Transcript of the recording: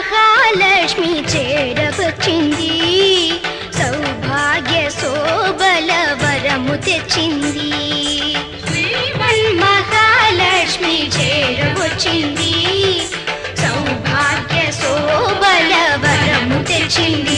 మహాలక్ష్మి చేరపచ్చింది సౌభాగ్య శోభల వరము తెచ్చింది మహాలక్ష్మి చేరవచ్చింది సౌభాగ్య శోభల వరము తెచ్చింది.